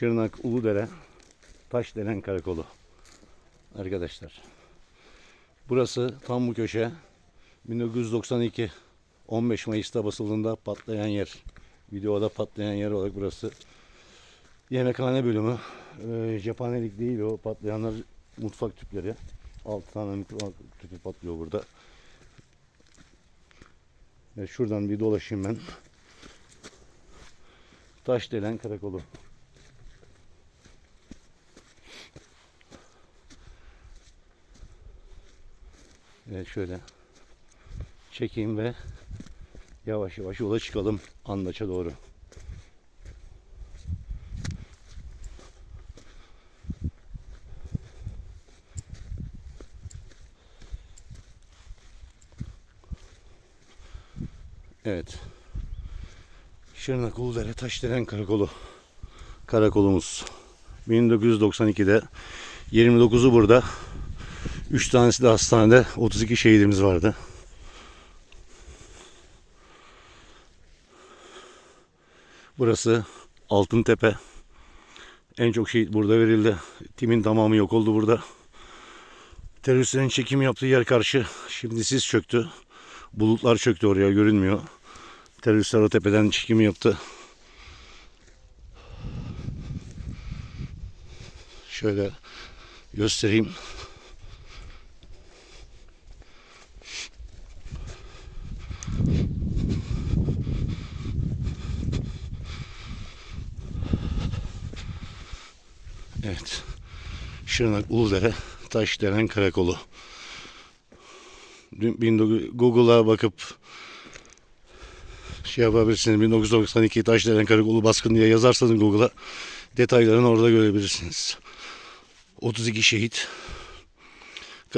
Şırnak Uludere Taşdelen Karakolu. Arkadaşlar. Burası tam bu köşe 1992 15 Mayıs'ta basıldığında patlayan yer. Videoda patlayan yer olarak burası. Yemekhane bölümü. Ee, cephanelik değil o patlayanlar mutfak tüpleri. 6 tane mutfak tüpü patlıyor burada. Ve şuradan bir dolaşayım ben. Taşdelen Karakolu. Evet şöyle çekeyim ve yavaş yavaş yola çıkalım Andaç'a doğru. Evet. Şırnak Uludere Taşdelen Karakolu. Karakolumuz. 1992'de 29'u burada. 3 tanesi de hastanede. 32 şehidimiz vardı. Burası Altıntepe. En çok şehit burada verildi. Timin tamamı yok oldu burada. Teröristlerin çekim yaptığı yer karşı şimdi sis çöktü. Bulutlar çöktü oraya görünmüyor. Teröristler o tepeden çekim yaptı. Şöyle göstereyim. Evet. Şırnak Uludere Taşdelen Karakolu. Dün 19 Google'a bakıp şey yapabilirsiniz. 1992 Taşdelen Karakolu baskın diye yazarsanız Google'a detaylarını orada görebilirsiniz. 32 şehit.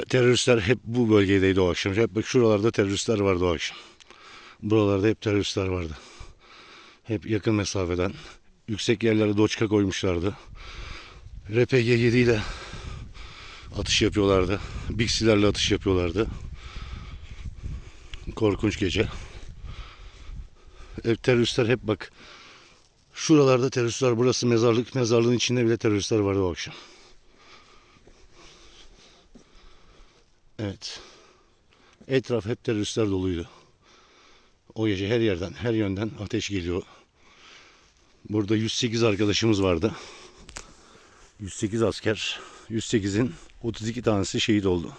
Teröristler hep bu bölgedeydi o akşam. Hep bak şuralarda teröristler vardı o akşam. Buralarda hep teröristler vardı. Hep yakın mesafeden. Yüksek yerlere doçka koymuşlardı. RPG 7 ile atış yapıyorlardı. Bixilerle atış yapıyorlardı. Korkunç gece. Hep teröristler hep bak. Şuralarda teröristler burası mezarlık. Mezarlığın içinde bile teröristler vardı o akşam. Evet. Etraf hep teröristler doluydu. O gece her yerden, her yönden ateş geliyor. Burada 108 arkadaşımız vardı. 108 asker. 108'in 32 tanesi şehit oldu.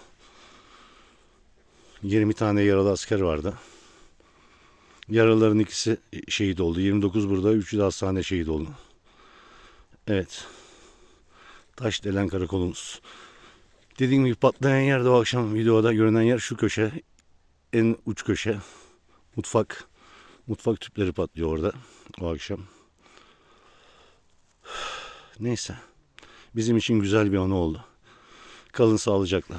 20 tane yaralı asker vardı. Yaralıların ikisi şehit oldu. 29 burada, 3'ü de hastane şehit oldu. Evet. Taşdelen karakolumuz. Dediğim gibi patlayan yer de o akşam videoda görünen yer şu köşe. En uç köşe. Mutfak. Mutfak tüpleri patlıyor orada o akşam. Neyse. Bizim için güzel bir anı oldu. Kalın sağlıcakla.